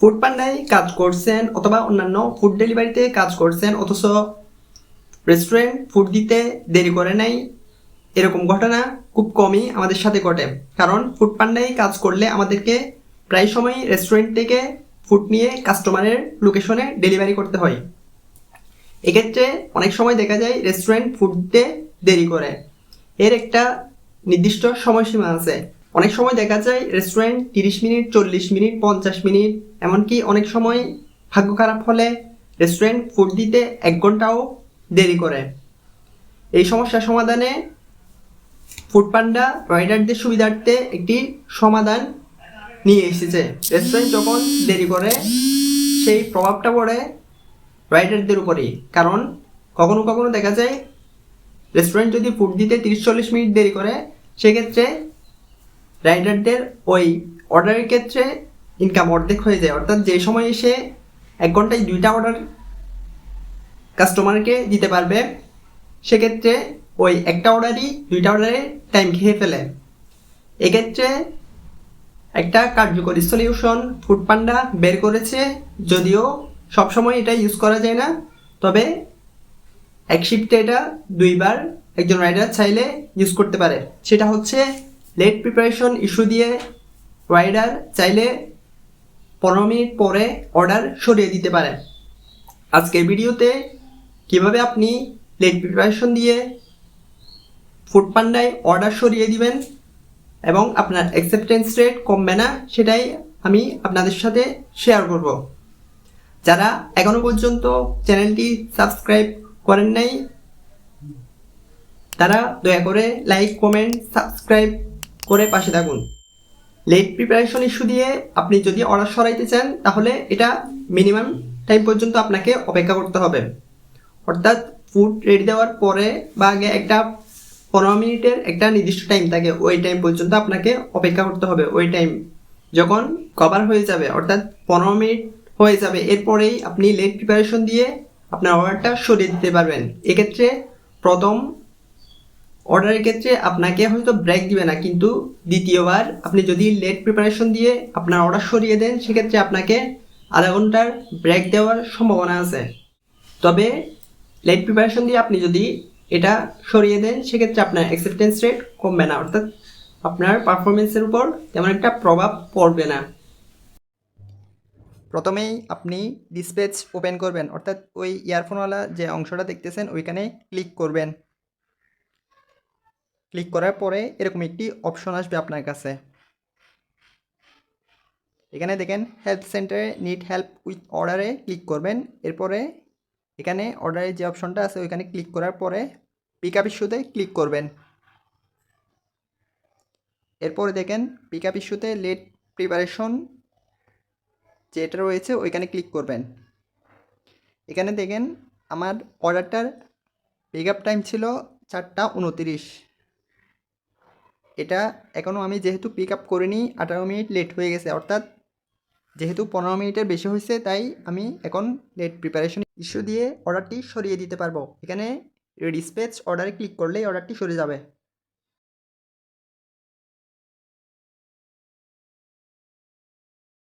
Food পান্ডায় কাজ করছেন অথবা অন্যান্য ফুড ডেলিভারিতে কাজ করছেন, অথচ রেস্টুরেন্ট ফুড দিতে দেরি করে নাই। এরকম ঘটনা খুব কমই আমাদের সাথে ঘটে। কারণ ফুড পান্ডায় কাজ করলে আমাদেরকে প্রায় সময় রেস্টুরেন্ট থেকে ফুড নিয়ে কাস্টমারের লোকেশনে ডেলিভারি করতে হয়। এক্ষেত্রে অনেক সময় দেখা যায় রেস্টুরেন্ট ফুড দিতে দেরি করে। এর একটা নির্দিষ্ট সময়সীমা আছে। অনেক সময় দেখা যায় রেস্টুরেন্ট তিরিশ মিনিট, চল্লিশ মিনিট, পঞ্চাশ মিনিট, এমনকি অনেক সময় ভাগ্য খারাপ হলে রেস্টুরেন্ট ফুড দিতে এক ঘন্টাও দেরি করে। এই সমস্যা সমাধানে ফুড পান্ডা রাইডারদের সুবিধার্থে একটি সমাধান নিয়ে এসেছে। রেস্টুরেন্ট যখন দেরি করে, সেই প্রভাবটা পড়ে রাইডারদের উপরেই। কারণ কখনো কখনো দেখা যায় রেস্টুরেন্ট যদি ফুড দিতে তিরিশ, চল্লিশ মিনিট দেরি করে, সেক্ষেত্রে রাইডারদের ওই অর্ডারের ক্ষেত্রে ইনকাম অর্ধেক হয়ে যায়। অর্থাৎ যে সময় এসে এক ঘন্টায় দুইটা অর্ডার কাস্টমারকে দিতে পারবে, সেক্ষেত্রে ওই একটা অর্ডারই দুইটা অর্ডারে টাইম খেয়ে ফেলে। এক্ষেত্রে একটা কার্যকরী সলিউশন ফুড পান্ডা বের করেছে, যদিও সবসময় এটা ইউজ করা যায় না। তবে এক শিফটে এটা দুইবার একজন রাইডার চাইলে ইউজ করতে পারে। সেটা হচ্ছে লেট প্রিপারেশন ইস্যু দিয়ে রাইডার চাইলে পনেরো মিনিট পরে অর্ডার সরিয়ে দিতে পারে আজকের ভিডিওতে কীভাবে আপনি লেট প্রিপারেশন দিয়ে ফুড পান্ডায় অর্ডার সরিয়ে দিবেন এবং আপনার অ্যাকসেপ্টেন্স রেট কমবে না, সেটাই আমি আপনাদের সাথে শেয়ার করব। যারা এখনও পর্যন্ত চ্যানেলটি সাবস্ক্রাইব করেন নাই, তারা দয়া করে লাইক কমেন্ট সাবস্ক্রাইব করে পাশে থাকুন। লেট প্রিপারেশন ইস্যু দিয়ে আপনি যদি অর্ডার সরাইতে চান, তাহলে এটা মিনিমাম টাইম পর্যন্ত আপনাকে অপেক্ষা করতে হবে। অর্থাৎ ফুড রেডি দেওয়ার পরে বা আগে একটা পনেরো মিনিটের একটা নির্দিষ্ট টাইম থাকে, ওই টাইম পর্যন্ত আপনাকে অপেক্ষা করতে হবে। ওই টাইম যখন কভার হয়ে যাবে, অর্থাৎ পনেরো মিনিট হয়ে যাবে, এরপরেই আপনি লেট প্রিপারেশন দিয়ে আপনার অর্ডারটা সরিয়ে দিতে পারবেন। এক্ষেত্রে প্রথম অর্ডারের ক্ষেত্রে আপনাকে হয়তো ব্রেক দিবে না, কিন্তু দ্বিতীয়বার আপনি যদি লেট প্রিপারেশন দিয়ে আপনার অর্ডার সরিয়ে দেন, সেক্ষেত্রে আপনাকে আধা ঘণ্টার ব্রেক দেওয়ার সম্ভাবনা আছে। তবে লেট প্রিপারেশন দিয়ে আপনি যদি এটা সরিয়ে দেন, সেক্ষেত্রে আপনার অ্যাকসেপ্টেন্স রেট কমবে না, অর্থাৎ আপনার পারফরমেন্সের উপর তেমন একটা প্রভাব পড়বে না। প্রথমেই আপনি ডিসপ্লেজ ওপেন করবেন, অর্থাৎ ওই ইয়ারফোনওয়ালা যে অংশটা দেখতেছেন, ওইখানে ক্লিক করবেন। ক্লিক করার পরে এরকম একটি অপশন আসবে আপনার কাছে। এখানে দেখেন, হেল্প সেন্টারে নিড হেল্প উইথ অর্ডারে ক্লিক করবেন। এরপরে এখানে অর্ডারের যে অপশনটা আছে, ওইখানে ক্লিক করার পরে পিক আপ ইস্যুতে ক্লিক করবেন। এরপরে দেখেন পিক আপ ইস্যুতে লেট প্রিপারেশন যেটা রয়েছে, ওইখানে ক্লিক করবেন। এখানে দেখেন, আমার অর্ডারটার পিক আপ টাইম ছিল চারটা উনতিরিশ। এটা এখনও আমি যেহেতু পিক আপ করিনি, আঠারো মিনিট লেট হয়ে গেছে, অর্থাৎ যেহেতু পনেরো মিনিটের বেশি হয়েছে, তাই আমি এখন লেট প্রিপারেশন ইস্যু দিয়ে অর্ডারটি সরিয়ে দিতে পারব। এখানে রিসপেচ অর্ডারে ক্লিক করলেই অর্ডারটি সরে যাবে।